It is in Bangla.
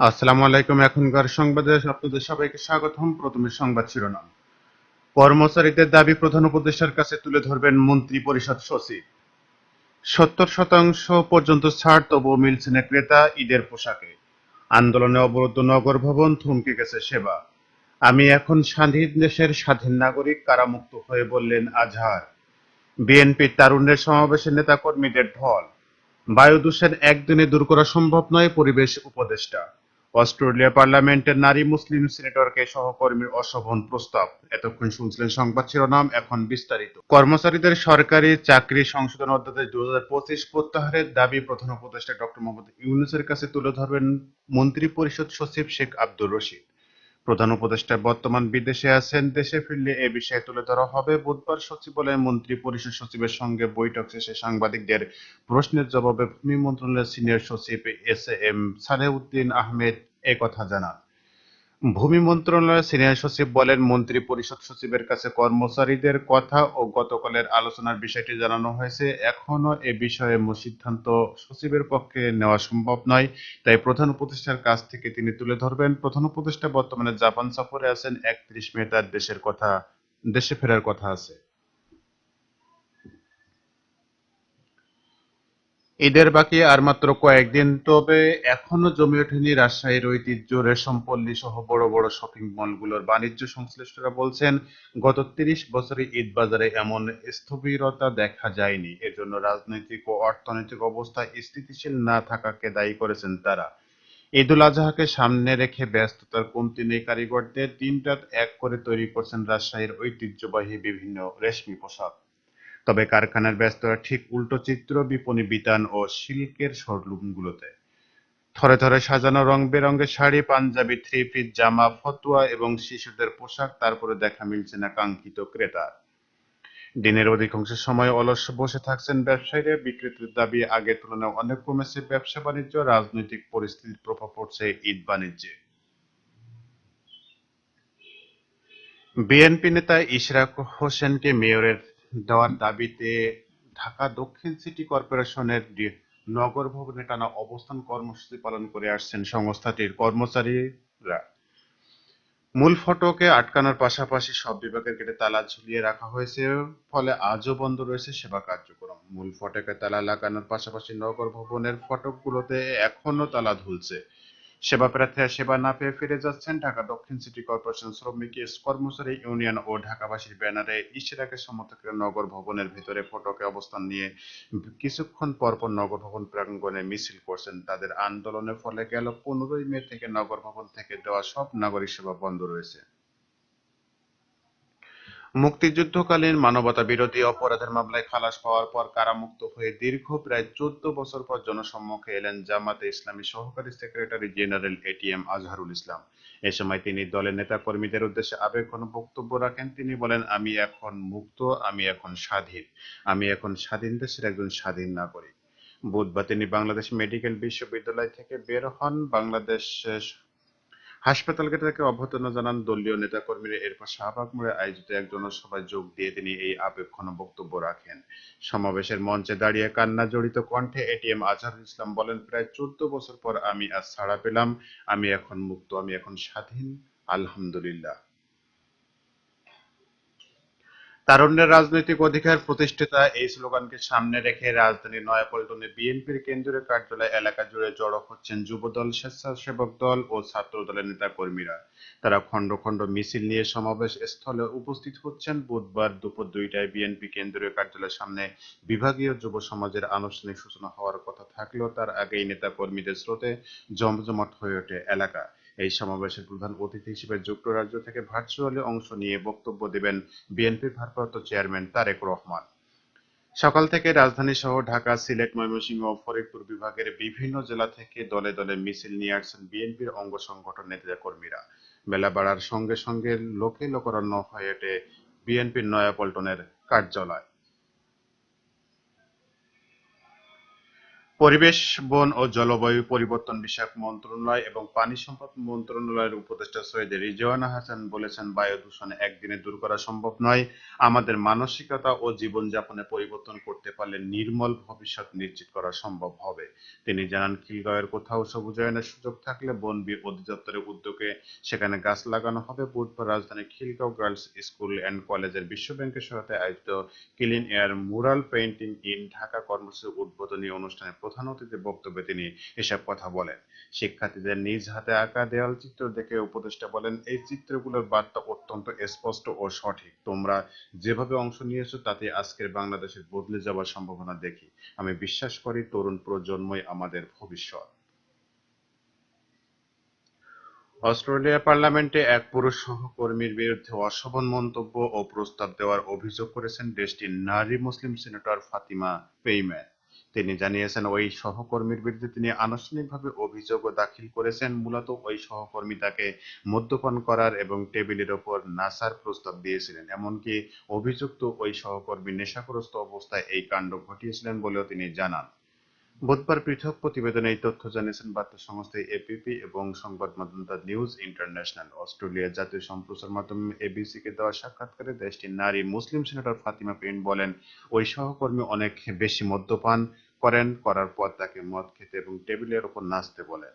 আসসালামু আলাইকুম। এখনকার সংবাদে আপনাদের সবাইকে স্বাগতম। প্রথমে সংবাদ শিরোনাম। কর্মচারীদের দাবি প্রধান উপদেষ্টার কাছে তুলে ধরবেন মন্ত্রী পরিষদ সচিব। সত্তর শতাংশ পর্যন্ত ছাড় তবুও মিলছে না ক্রেতা ঈদের পোশাকে। আন্দোলনে অবরুদ্ধ নগর ভবন থমকে গেছে সেবা। আমি এখন স্বাধীন দেশের স্বাধীন নাগরিক কারামুক্ত হয়ে বললেন আজহার। বিএনপির তারুণ্যের সমাবেশে নেতাকর্মীদের ঢল। বায়ু দূষণ একদিনে দূর করা সম্ভব নয়, পরিবেশ উপদেষ্টা। অস্ট্রেলিয়া পার্লামেন্টের নারী মুসলিম সিনেটরকে সহকর্মীর অশোভন প্রস্তাব। এতক্ষণ শুনছিলেন সংবাদ শিরোনাম, এখন বিস্তারিত। কর্মচারীদের সরকারি চাকরি সংশোধন অধ্যাদেশ দু হাজার পঁচিশ প্রত্যাহারের দাবি প্রধান উপদেষ্টা ডক্টর মোহাম্মদ ইউনুসের কাছে তুলে ধরবেন মন্ত্রী পরিষদ সচিব শেখ আব্দুর রশিদ। প্রধান উপদেষ্টা বর্তমান বিদেশে আছেন, দেশে ফিরলে এ বিষয়ে তুলে ধরা হবে। বুধবার সচিবালয়ে মন্ত্রী পরিষদ সচিবের সঙ্গে বৈঠক শেষে সাংবাদিকদের প্রশ্নের জবাবে ভূমি মন্ত্রণালয়ের সিনিয়র সচিব এস এম সালেউদ্দিন আহমেদ একথা কথা জানান। ভূমি মন্ত্রণালয়ের সিনিয়র সচিব বলেন মন্ত্রী পরিষদ সচিবের কাছে কর্মচারীদের কথা ও গতকালের আলোচনার বিষয়টি জানানো হয়েছে। এখনও এ বিষয়ে সিদ্ধান্ত সচিবের পক্ষে নেওয়া সম্ভব নয়। তাই প্রধান উপদেষ্টার কাছ থেকে তিনি তুলে ধরবেন। প্রধান উপদেষ্টা বর্তমানে জাপান সফরে আছেন। একত্রিশ মে তার দেশের কথা, দেশে ফেরার কথা আছে। ঈদের বাকি আর মাত্র কয়েকদিন, তবে এখনও জমে ওঠেনি রাজশাহীর ঐতিহ্য, রেশম পল্লী সহ বড় বড় শপিং মলগুলোর বাণিজ্য সংশ্লিষ্টরা বলছেন, গত তিরিশ বছরে ঈদ বাজারে এমন স্থবিরতা দেখা যায়নি। এজন্য রাজনৈতিক ও অর্থনৈতিক অবস্থা স্থিতিশীল না থাকাকে দায়ী করেছেন তারা। ঈদুল আজহাকে সামনে রেখে ব্যস্ততার কমতি নেই কারিগরদের। দিনরাত এক করে তৈরি করছেন রাজশাহীর ঐতিহ্যবাহী বিভিন্ন রেশমি পোশাক। তবে কারখানার ব্যস্ততা ঠিক উল্টো চিত্র, বিপণী বিতান ও সিল্কের শোরুমগুলোতে। থরে থরে সাজানো রং বেরঙের শাড়ি, পাঞ্জাবি থ্রি পিস জামা, ফতুয়া এবং শিশুদের পোশাক, তারপরে দেখা মিলছে না কাঙ্ক্ষিত ক্রেতা। দিনের অধিকাংশ সময় অলস বসে থাকছেন ব্যবসায়ীরা বিক্রেতাদের দাবি আগের তুলনায় অনেক কমেছে, ব্যবসা বাণিজ্য, রাজনৈতিক পরিস্থিতির প্রভাব পড়ছে ঈদ বাণিজ্যে। বিএনপি নেতা ইশরাক হোসেনকে মেয়রের দেওয়ার দাবিতে ঢাকা দক্ষিণ সিটি কর্পোরেশনের নগর ভবনে টানা অবস্থান কর্মসূচি পালন করে আসছেন সংস্থাটির কর্মচারীরা। মূল ফটকে আটকানোর পাশাপাশি সব বিভাগের গেটে তালা ঝুলিয়ে রাখা হয়েছে, ফলে আজও বন্ধ রয়েছে সেবা কার্যক্রম। মূল ফটকে তালা লাগানোর পাশাপাশি নগর ভবনের ফটকগুলোতে এখনও তালা ঝুলছে সেবা প্রার্থীরা সেবা না পেয়ে ফিরে যাচ্ছেন ঢাকা দক্ষিণ সিটি কর্পোরেশন শ্রমিক কর্মচারী ইউনিয়ন ও ঢাকাবাসীর ব্যানারে ইশরাকের সমর্থকের নগর ভবনের ভিতরে ফটকে অবস্থান নিয়ে কিছুক্ষণ পরপর নগর ভবন প্রাঙ্গণে মিছিল করছেন তাদের আন্দোলনের ফলে গেল পনেরোই মে থেকে নগর ভবন থেকে দেওয়া সব নাগরিক সেবা বন্ধ রয়েছে। মুক্তিযুদ্ধকালীন মানবতা বিরোধী অপরাধের মামলায় খালাস পাওয়ার পর কারামুক্ত হয়ে দীর্ঘ প্রায় চোদ্দ বছর পর জনসম্মুখে এলেন জামাতে ইসলামী সহকারী secretary general ATM Azharul Islam. এ সময় তিনি দলের নেতাকর্মীদের উদ্দেশ্যে আবেগঘন বক্তব্য রাখেন। তিনি বলেন, আমি এখন মুক্ত, আমি এখন স্বাধীন। আমি এখন স্বাধীন দেশের একজন স্বাধীন নাগরিক। বুধবার তিনি বাংলাদেশ মেডিকেল বিশ্ববিদ্যালয় থেকে বের হন। বাংলাদেশ হাসপাতাল গেটে তাকে অভ্যর্থনা জানান দলীয় নেতাকর্মীরা। এরপর শাহবাগ মোড়ে আয়োজিত এক জনসভায় যোগ দিয়ে তিনি এই আবেগঘন বক্তব্য রাখেন। সমাবেশের মঞ্চে দাঁড়িয়ে কান্না জড়িত কণ্ঠে এটিএম আজহারুল ইসলাম বলেন, প্রায় চোদ্দ বছর পর আমি আজ ছাড়া পেলাম, আমি এখন মুক্ত, আমি এখন স্বাধীন, আলহামদুলিল্লাহ। তারুণ্যের রাজনৈতিক অধিকার প্রতিষ্ঠাতা এই স্লোগানকে সামনে রেখে রাজধানীর নয়াপল্টনে বিএনপির কেন্দ্রীয় কার্যালয় এলাকা জুড়ে জড়ো হচ্ছেন যুবদল, স্বেচ্ছাসেবক দল ও ছাত্র দলের নেতাকর্মীরা। তারা খণ্ড খণ্ড মিছিল নিয়ে সমাবেশ স্থলে উপস্থিত হচ্ছেন। বুধবার দুপুর দুইটায় বিএনপি কেন্দ্রীয় কার্যালয়ের সামনে বিভাগীয় যুব সমাজের আনুষ্ঠানিক সূচনা হওয়ার কথা থাকলেও তার আগেই নেতা কর্মীদের স্রোতে জমজমাট হয়ে ওঠে এলাকা। এই সমাবেশের প্রধান অতিথি হিসেবে যুক্তরাজ্য থেকে ভার্চুয়ালি অংশ নিয়ে বক্তব্য দেবেন বিএনপির ভারপ্রাপ্ত চেয়ারম্যান তারেক রহমান। সকাল থেকে রাজধানী সহ ঢাকা, সিলেট, ময়মনসিংহ ও ফরিদপুর বিভাগের বিভিন্ন জেলা থেকে দলে দলে মিছিল নিয়ে আসছেন বিএনপির অঙ্গ সংগঠন নেতাকর্মীরা। বেলা বাড়ার সঙ্গে সঙ্গে লোকে লোকারণ্য হয়ে ওঠে বিএনপির নয়াপল্টনের কার্যালয়। পরিবেশ, বন ও জলবায়ু পরিবর্তন বিষয়ক মন্ত্রণালয় এবং পানি সম্পদ মন্ত্রণালয়ের উপদেষ্টা সৈয়দ রিজওয়ানা হাসান বলেছেন, বায়ু দূষণ একদিনে দূর করা সম্ভব নয়। আমাদের মানসিকতা ও জীবনযাপনে পরিবর্তন করতে পারলে নির্মল ভবিষ্যৎ নিশ্চিত করা সম্ভব হবে। তিনি জানান, খিলগাঁওয়ের কোথাও সবুজায়নের সুযোগ থাকলে বন বি- অধিদপ্তরের উদ্যোগে সেখানে গাছ লাগানো হবে। বুধবার রাজধানী খিলগাঁও গার্লস স্কুল অ্যান্ড কলেজের বিশ্ব ব্যাংকের সহায়তায় আয়োজিত clean air mural painting in Dhaka কর্মসূচির উদ্বোধনী অনুষ্ঠানে প্রধান অতিথির বক্তব্যে তিনি এসব কথা বলেন। শিক্ষার্থীদের নিজ হাতে আঁকা দেয়াল চিত্র দেখে উপদেষ্টা বলেন, এই চিত্রগুলোর বার্তা অত্যন্ত স্পষ্ট ও সঠিক। তোমরা যেভাবে অংশ নিয়েছো তাতে আজকের বাংলাদেশের বদলে যাওয়ার সম্ভাবনা দেখি। আমি বিশ্বাস করি তরুণ প্রজন্মই আমাদের ভবিষ্যৎ। অস্ট্রেলিয়া পার্লামেন্টে এক পুরুষ সহকর্মীর বিরুদ্ধে অশোভন মন্তব্য ও প্রস্তাব দেওয়ার অভিযোগ করেছেন দেশটির নারী মুসলিম সিনেটর ফাতিমা পেইম্যান। তিনি জানিয়েছেন, ওই সহকর্মীর বিরুদ্ধে তিনি আনুষ্ঠানিকভাবে অভিযোগও দাখিল করেছেন। মূলত ওই সহকর্মী তাকে মদ্যপান করার এবং টেবিলের ওপর নাসার প্রস্তাব দিয়েছিলেন। এমনকি অভিযুক্ত ওই সহকর্মী নেশাগ্রস্ত অবস্থায় এই কাণ্ড ঘটিয়েছিলেন বলেও তিনি জানান। বুধবার পৃথক প্রতিবেদনে এই তথ্য জানিয়েছেন বার্তা সংস্থা এপিপি এবং সংবাদ মাধ্যম দ্য নিউজ ইন্টারন্যাশনাল। অস্ট্রেলিয়ার জাতীয় সম্প্রচার মাধ্যম এবিসি কে দেওয়া সাক্ষাৎকারে দেশটির নারী মুসলিম সেনেটর ফাতিমা পেইন বলেন, ওই সহকর্মী অনেক বেশি মদ্যপান করেন, করার পর তাকে মদ খেতে এবং টেবিলের ওপর নাচতে বলেন।